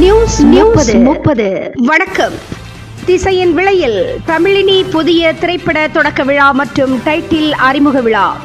News news முப்பது. வணக்கம். திசையின் விளையில் தமிழினி புதிய திரைப்பட தொடக்க விழா மற்றும் டைட்டில் அறிமுக விழா.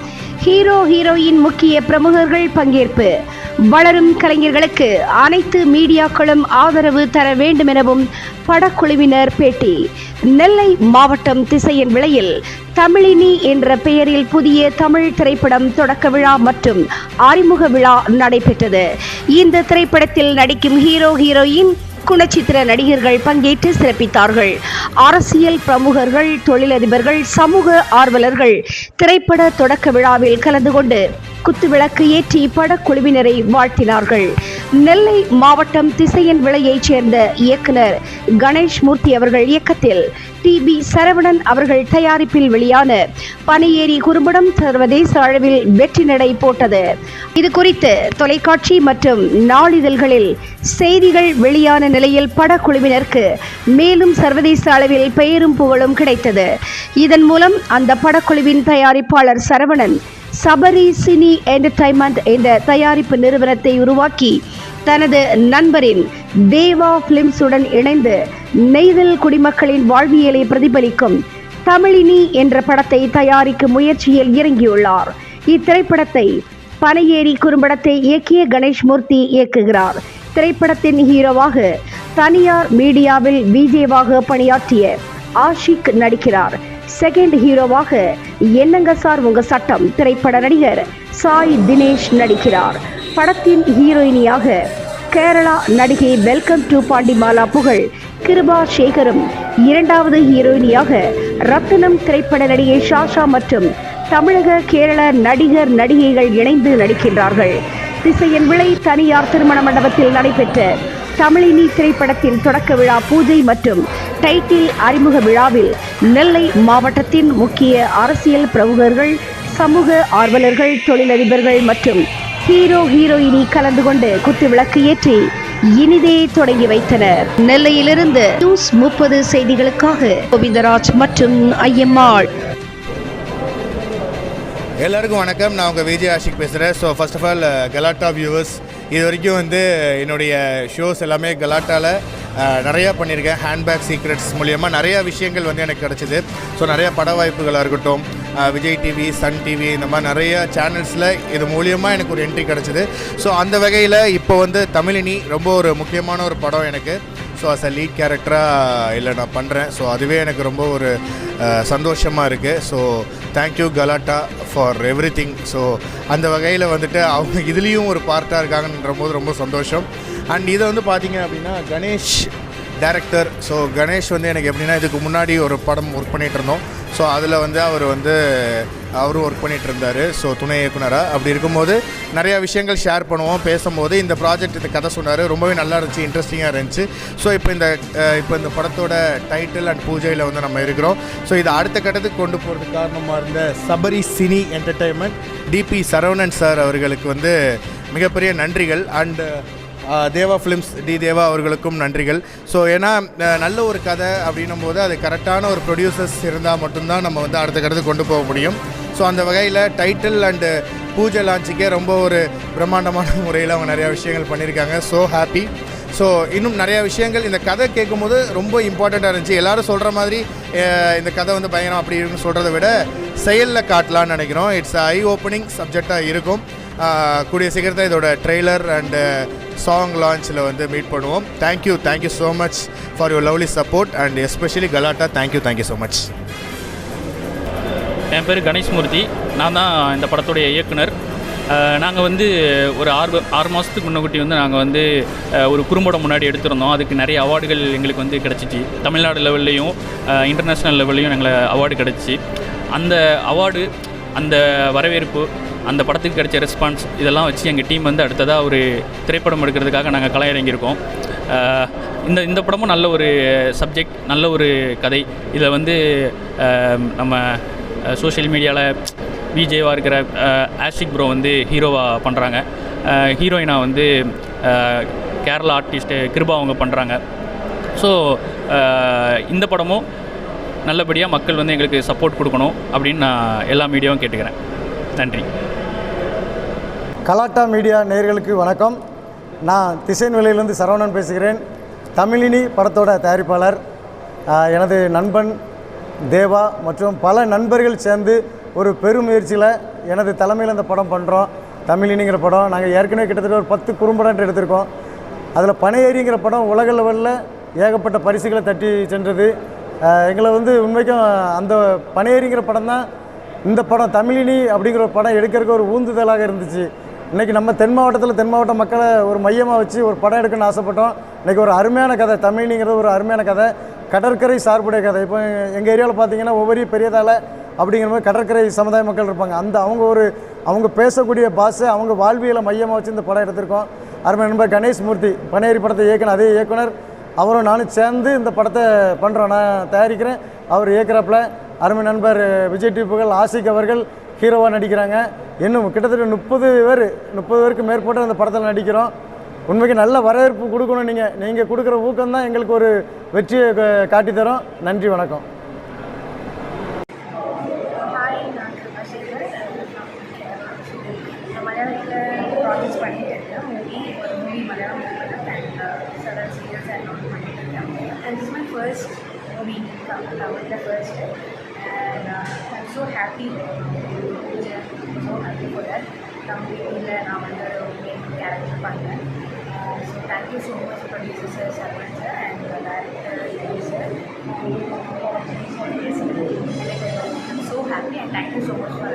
ஹீரோ ஹீரோயின் முக்கிய பிரமுகர்கள் பங்கேற்பு. வளரும் கலைஞர்களுக்கு அனைத்து மீடியாக்களும் ஆதரவு தர வேண்டும் எனவும் படக்குழுவினர் பேட்டி. நெல்லை மாவட்டம் திசையின் விலையில் தமிழினி என்ற பெயரில் புதிய தமிழ் திரைப்படம் தொடக்க விழா மற்றும் அறிமுக விழா நடைபெற்றது. இந்த திரைப்படத்தில் நடிக்கும் ஹீரோ ஹீரோயின் குணச்சித்திர நடிகர்கள் பங்கேற்று சிறப்பித்தார்கள். அரசியல் பிரமுகர்கள் தொழிலதிபர்கள் சமூக ஆர்வலர்கள் திரைப்பட தொடக்க விழாவில் கலந்து கொண்டு குத்துவிளக்கு ஏற்றி படக்குழுவினரை வாழ்த்தினார்கள். நெல்லை மாவட்டம் திசையன் விலையைச் சேர்ந்த இயக்குனர் கணேஷ் மூர்த்தி அவர்கள் இயக்கத்தில் டி பி சரவணன் அவர்கள் தயாரிப்பில் வெளியான பனியேறி குறும்படம் சர்வதேச அளவில் வெற்றி நடை போட்டது. இது குறித்து தொலைக்காட்சி மற்றும் நாளிதழ்களில் செய்திகள் வெளியான நிலையில் படக்குழுவினருக்கு மேலும் சர்வதேச அளவில் பெயரும் புகழும் கிடைத்தது. இதன் மூலம் அந்த படக்குழுவின் தயாரிப்பாளர் சரவணன் சபரி சினி என்டர்டைன்மெண்ட் என்ற தயாரிப்பு நிறுவனத்தை உருவாக்கி தனது நண்பரின் தேவா பிலிம்ஸுடன் இணைந்து நெய்தல் குடிமக்களின் வாழ்வியலை பிரதிபலிக்கும் தமிழினி என்ற படத்தை தயாரிக்கும் முயற்சியில் இறங்கியுள்ளார். இத்திரைப்படத்தை பனையேறி குறும்படத்தை இயக்கிய கணேஷ் மூர்த்தி இயக்குகிறார். திரைப்படத்தின் ஹீரோவாக தனியார் மீடியாவில் விஜேவாக பணியாற்றிய ஆஷிக் நடிக்கிறார். செகண்ட் ஹீரோவாக என்னங்க சார் உங்க சட்டம்? திரைப்பட நடிகர் சாய் தினேஷ் நடிக்கிறார். படத்தின் ஹீரோயினியாக கேரளா நடிகை வெல்கம் டு பாண்டிமாலா புகழ் கிருபா சேகரும் இரண்டாவது ஹீரோயினியாக ரத்தினம் திரைப்பட நடிகை ஷாஷா மற்றும் தமிழக கேரள நடிகர் நடிகைகள் இணைந்து நடிக்கின்றார்கள். திசையன் விளை தனியார் திருமண மண்டபத்தில் நடைபெற்ற தமிழினி திரைப்படத்தின் தொடக்க விழா பூஜை மற்றும் டைட்டில் அறிமுக விழாவில் நெல்லை மாவட்டத்தின் முக்கிய அரசியல் பிரமுகர்கள் சமூக ஆர்வலர்கள் தொழிலதிபர்கள் மற்றும் ஹீரோ ஹீரோயினி கலந்து கொண்டு குத்துவிளக்கு ஏற்றி இனிதே தொடங்கி வைத்தனர். நெல்லையிலிருந்து நியூஸ் முப்பது செய்திகளுக்காக கோவிந்தராஜ் மற்றும் ஐயம்மாள். எல்லாருக்கும் வணக்கம். நான் உங்கள் விஜய் ஆஷிக் பேசுகிறேன் so first of all Galatta viewers இது வரைக்கும் வந்து என்னுடைய ஷோஸ் எல்லாமே கலாட்டாவில் நிறையா பண்ணியிருக்கேன். ஹேண்ட்பேக் சீக்ரெட்ஸ் மூலியமாக நிறையா விஷயங்கள் வந்து எனக்கு கிடச்சிது. ஸோ நிறையா பட வாய்ப்புகளாக இருக்கட்டும் விஜய் டிவி சன் டிவி இந்த மாதிரி நிறைய சேனல்ஸில் இது மூலியமாக எனக்கு ஒரு என்ட்ரி கிடச்சிது. ஸோ அந்த வகையில் இப்போ வந்து தமிழினி ரொம்ப ஒரு முக்கியமான ஒரு படம் எனக்கு. ஸோ அஸ் அ லீட் கேரக்டராக இல்லை நான் பண்ணுறேன் ஸோ அதுவே எனக்கு ரொம்ப ஒரு சந்தோஷமாக இருக்குது so thank you Galatta for everything so அந்த வகையில் வந்துட்டு அவங்க இதுலேயும் ஒரு பார்ட்டாக இருக்காங்கன்ற போது ரொம்ப சந்தோஷம். அண்ட் இதை வந்து பார்த்தீங்க அப்படின்னா கணேஷ் டேரக்டர் ஸோ கணேஷ் வந்து எனக்கு எப்படின்னா இதுக்கு முன்னாடி ஒரு படம் ஒர்க் பண்ணிகிட்டு இருந்தோம். ஸோ அதில் வந்து அவர் வந்து அவரும் ஒர்க் பண்ணிகிட்டு இருந்தார். ஸோ துணை இயக்குனராக அப்படி இருக்கும்போது நிறையா விஷயங்கள் ஷேர் பண்ணுவோம் பேசும்போது. இந்த ப்ராஜெக்ட் இந்த கதை சொன்னார். ரொம்பவே நல்லா இருந்துச்சு இன்ட்ரெஸ்டிங்காக இருந்துச்சு. ஸோ இப்போ இந்த இப்போ இந்த படத்தோட டைட்டில் அண்ட் பூஜையில் வந்து நம்ம இருக்கிறோம். ஸோ இதை அடுத்த கட்டத்துக்கு கொண்டு போகிறதுக்கு காரணமாக இருந்த Sabari cine entertainment TP Saravanan sir அவர்களுக்கு வந்து மிகப்பெரிய நன்றிகள். And Deva films T Deva அவர்களுக்கும் நன்றிகள். ஸோ ஏன்னா நல்ல ஒரு கதை அப்படின்னும் போது அது கரெக்டான ஒரு ப்ரொடியூசர்ஸ் இருந்தால் மட்டும்தான் நம்ம வந்து அடுத்த கடத்து கொண்டு போக முடியும். ஸோ அந்த வகையில் டைட்டில் அண்டு பூஜை லான்ச்சுக்கே ரொம்ப ஒரு பிரம்மாண்டமான முறையில் அவங்க நிறையா விஷயங்கள் பண்ணியிருக்காங்க. ஸோ ஹாப்பி ஸோ இன்னும் நிறையா விஷயங்கள். இந்த கதை கேட்கும்போது ரொம்ப இம்பார்ட்டண்ட்டாக இருந்துச்சு. எல்லோரும் சொல்கிற மாதிரி இந்த கதை வந்து பயங்கரம் அப்படி இருக்குன்னு சொல்கிறத விட செயலில் காட்டலான்னு நினைக்கிறோம். இட்ஸ் ஐ ஓப்பனிங் சப்ஜெக்டாக இருக்கும். கூடிய சீக்கிரத்தில் இதோட ட்ரெய்லர் அண்டு சாங் லான்ச்சில் வந்து மீட் பண்ணுவோம். Thank you thank you so much for your lovely support and especially Galatta thank you thank you so much என் பேர் கணேஷ்மூர்த்தி நான் தான் இந்த படத்துடைய இயக்குனர். நாங்கள் வந்து ஒரு ஆறு ஆறு மாதத்துக்கு முன்னக்கூட்டி வந்து நாங்கள் வந்து ஒரு குறும்படம் முன்னாடி எடுத்திருந்தோம். அதுக்கு நிறைய அவார்டுகள் எங்களுக்கு வந்து கிடச்சிச்சு. தமிழ்நாடு லெவல்லையும் இன்டர்நேஷ்னல் லெவல்லையும் எங்களை அவார்டு கிடச்சிச்சு. அந்த அவார்டு அந்த வரவேற்பு அந்த படத்துக்கு கிடைச்ச ரெஸ்பான்ஸ் இதெல்லாம் வச்சு எங்கள் டீம் வந்து அடுத்ததாக ஒரு திரைப்படம் எடுக்கிறதுக்காக நாங்கள் களை இறங்கியிருக்கோம் இந்த இந்த படமும் நல்ல ஒரு சப்ஜெக்ட் நல்ல ஒரு கதை. இதில் வந்து நம்ம சோஷியல் மீடியாவில் விஜேவாக இருக்கிற ஆஷிக் ப்ரோ வந்து ஹீரோவாக பண்ணுறாங்க ஹீரோயினாக வந்து கேரளா ஆர்டிஸ்ட்டு கிருபா அவங்க பண்ணுறாங்க ஸோ இந்த படமும் நல்லபடியாக மக்கள் வந்து எங்களுக்கு சப்போர்ட் கொடுக்கணும் அப்படின்னு நான் எல்லா மீடியாவும் கேட்டுக்கிறேன். நன்றி. கலாட்டா மீடியா நேயர்களுக்கு வணக்கம். நான் திசைன் விலையிலிருந்து சரவணன் பேசுகிறேன். தமிழினி படத்தோட தயாரிப்பாளர் எனது நண்பன் தேவா மற்றும் பல நண்பர்கள் சேர்ந்து ஒரு பெருமுயற்சியில் எனது தலைமையில் இந்த படம் பண்ணுறோம் தமிழினிங்கிற படம் நாங்கள் ஏற்கனவே கிட்டத்தட்ட ஒரு பத்து குறும்படம் எடுத்திருக்கோம். அதில் பனையேறிங்கிற படம் உலக லெவலில் ஏகப்பட்ட பரிசுகளை தட்டி சென்றது. எங்களை வந்து உண்மைக்கும் அந்த பனையேறிங்கிற படம் தான் இந்த படம் தமிழினி அப்படிங்கிற ஒரு படம் எடுக்கிறதுக்கு ஒரு ஊந்துதலாக இருந்துச்சு. இன்றைக்கி நம்ம தென் மாவட்டத்தில் தென் மாவட்ட மக்களை ஒரு மையமாக வச்சு ஒரு படம் எடுக்கணும்னு ஆசைப்பட்டோம். இன்றைக்கி ஒரு அருமையான கதை தமிழினிங்கிறது ஒரு அருமையான கதை. கடற்கரை சார்புடைய கதை. இப்போ எங்கள் ஏரியாவில் பார்த்தீங்கன்னா ஒவ்வொரு பெரியதால் அப்படிங்கிற மாதிரி கடற்கரை சமுதாய மக்கள் இருப்பாங்க. அந்த அவங்க ஒரு அவங்க பேசக்கூடிய பாஷை அவங்க வாழ்வியலை மையமாக வச்சு இந்த படம் எடுத்திருக்கோம். அருமை நண்பர் கணேஷ் மூர்த்தி பனேரி படத்தை இயக்குன அதே இயக்குனர். அவரும் நானும் சேர்ந்து இந்த படத்தை பண்ணுறோம் நான் தயாரிக்கிறேன். அவர் இயக்குறப்பில். அருமை நண்பர் விஜய் டிப்புகள் ஆசிக் அவர்கள் ஹீரோவாக நடிக்கிறாங்க. இன்னும் கிட்டத்தட்ட முப்பது பேர் முப்பது பேருக்கு மேற்பட்ட அந்த படத்தில் நடிக்கிறோம். உண்மைக்கு நல்ல வரவேற்பு கொடுக்கணும் நீங்கள் நீங்கள் கொடுக்குற ஊக்கம் தான் எங்களுக்கு ஒரு வெற்றியை காட்டி தரும் நன்றி வணக்கம். ஹாய் நான் கிருபாசேகர் நான் மலையாளத்தில் ப்ராஜெக்ட்ஸ் பண்ணிட்டு Malayalam and other serials and on பண்ணிட்டு இருக்கேன் and is my first movie தமிழில் first and I'm so happy so happy for that தமிழில் நான் வந்து மெயின் கேரக்டர் பண்ணேன் so thank you so much producer sir Sarvan sir and director sir I'm so happy and thank you so much for